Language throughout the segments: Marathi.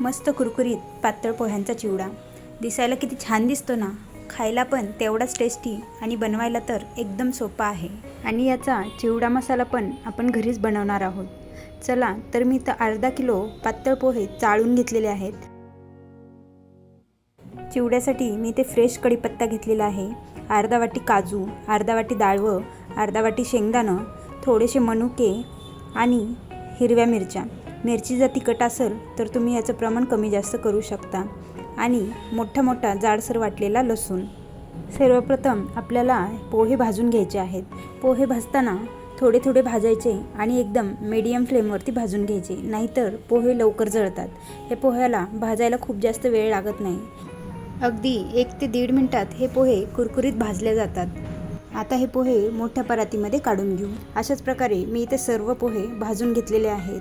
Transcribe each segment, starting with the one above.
मस्त कुरकुरीत पातळ पोह्यांचा चिवडा. दिसायला किती छान दिसतो ना. खायला पण तेवढाच टेस्टी आणि बनवायला तर एकदम सोपा आहे. आणि याचा चिवडा मसाला पण आपण घरीच बनवणार आहोत. चला तर मी तर अर्धा किलो पातळ पोहे चाळून घेतलेले आहेत. चिवड्यासाठी मी ते फ्रेश कढीपत्ता घेतलेला आहे. अर्धा वाटी काजू अर्धा वाटी डाळवं अर्धा वाटी शेंगदाणं थोडेसे मनुके आणि हिरव्या मिरच्या. मिरची जर तिखट असेल तर तुम्ही याचं प्रमाण कमी जास्त करू शकता. आणि मोठा मोठा जाडसर वाटलेला लसूण. सर्वप्रथम आपल्याला पोहे भाजून घ्यायचे आहेत. पोहे भाजताना थोडे थोडे भाजायचे आणि एकदम मीडियम फ्लेमवरती भाजून घ्यायचे. नाहीतर पोहे लवकर जळतात. हे पोह्याला भाजायला खूप जास्त वेळ लागत नाही. अगदी एक ते दीड मिनटात हे पोहे कुरकुरीत भाजले जातात. आता हे पोहे मोठ्या परातीमध्ये काढून घेऊ. अशाच प्रकारे मी इथे सर्व पोहे भाजून घेतलेले आहेत.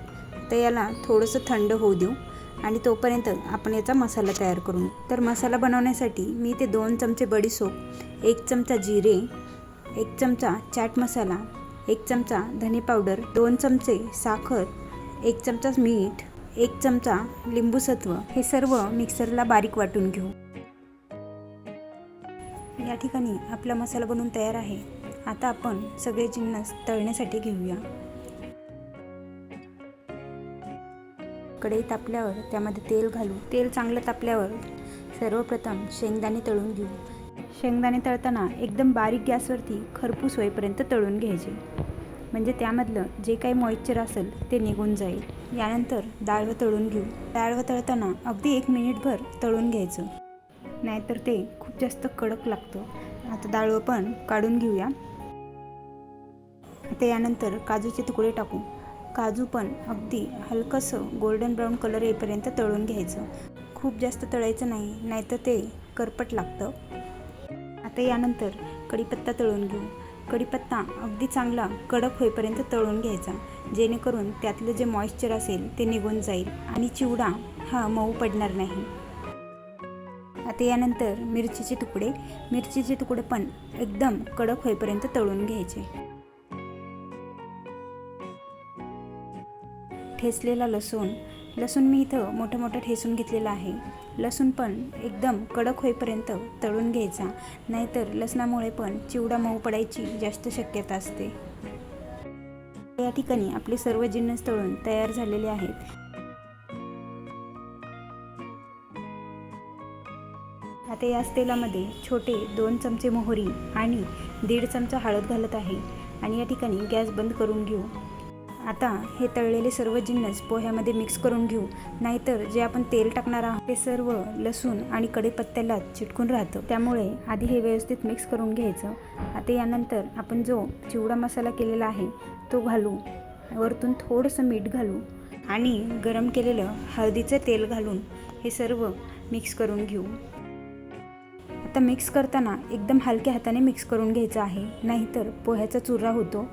तर याला थोडंसं थंड होऊ देऊ आणि तोपर्यंत आपण याचा मसाला तयार करू. तर मसाला बनवण्यासाठी मी ते दोन चमचे बडीसोप एक चमचा जिरे एक चमचा चाट मसाला एक चमचा धने पावडर दोन चमचे साखर एक चमचा मीठ एक चमचा लिंबूसत्व हे सर्व मिक्सरला बारीक वाटून घेऊ. या ठिकाणी आपला मसाला बनवून तयार आहे. आता आपण सगळे जिन्नस तळण्यासाठी घेऊया. कढई तापल्यावर त्यामध्ये तेल घालू तेल चांगलं तापल्यावर सर्वप्रथम शेंगदाणे तळून घेऊ. शेंगदाणे तळताना एकदम बारीक गॅसवरती खरपूस होईपर्यंत तळून घ्यायचे. म्हणजे त्यामधलं जे काही मॉइश्चर असेल ते निघून जाईल. यानंतर डाळवं तळून घेऊ. डाळवं तळताना अगदी एक मिनिटभर तळून घ्यायचं. नाहीतर ते खूप जास्त कडक लागतं. आता डाळवं पण काढून घेऊया. आता यानंतर काजूचे तुकडे टाकू. काजू पण अगदी हलकंसं गोल्डन ब्राऊन कलर येईपर्यंत तळून घ्यायचं. खूप जास्त तळायचं नाही नाहीतर ते करपट लागतं. आता यानंतर कढीपत्ता तळून घेऊ. कढीपत्ता अगदी चांगला कडक होईपर्यंत तळून घ्यायचा. जेणेकरून त्यातलं जे मॉइश्चर असेल ते निघून जाईल आणि चिवडा हा मऊ पडणार नाही. आता यानंतर मिरचीचे तुकडे. मिरचीचे तुकडे पण एकदम कडक होईपर्यंत तळून घ्यायचे. ठेचलेला लसूण. लसूण मी इथं मोठं मोठं ठेचून घेतलेलं आहे. लसूण पण एकदम कडक होईपर्यंत तळून घ्यायचा. नाहीतर लसणामुळे पण चिवडा मऊ पडायची जास्त शक्यता असते. या ठिकाणी आपले सर्व जिन्नस तळून तयार झालेले आहेत. आता याच तेलामध्ये छोटे दोन चमचे मोहरी आणि दीड चमचा हळद घालत आहे. आणि या ठिकाणी गॅस बंद करून घेऊ. आता हे तळलेले सर्व जिन्नस पोह्यामध्ये मिक्स करून घेऊ. नाहीतर जे आपण तेल टाकणार आहोत ते सर्व लसूण आणि कढीपत्त्याला चिटकून राहतं. त्यामुळे आधी हे व्यवस्थित मिक्स करून घ्यायचं. आता यानंतर आपण जो चिवडा मसाला केलेला आहे तो घालू. वरतून थोडंसं मीठ घालू आणि गरम केलेलं हळदीचं तेल घालून हे सर्व मिक्स करून घेऊ. आता मिक्स करताना एकदम हलक्या हाताने मिक्स करून घ्यायचं आहे. नाहीतर पोह्याचा चुरा होतो.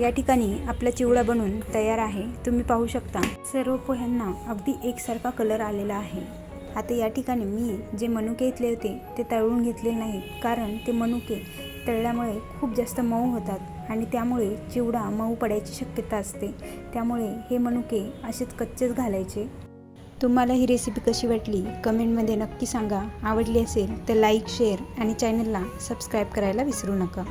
या ठिकाणी आपला चिवडा बनून तयार आहे. तुम्ही पाहू शकता. सर्व पोह्यांना अगदी एकसारखा कलर आलेला आहे. आता या ठिकाणी मी जे मनुके घेतले होते ते तळून घेतले नाही. कारण ते मनुके तळल्यामुळे खूप जास्त मऊ होतात आणि त्यामुळे चिवडा मऊ पडायची शक्यता असते. त्यामुळे हे मनुके असेच कच्चेच घालायचे. तुम्हाला ही रेसिपी कशी वाटली कमेंटमध्ये नक्की सांगा. आवडली असेल तर लाईक शेअर आणि चॅनलला सबस्क्राईब करायला विसरू नका.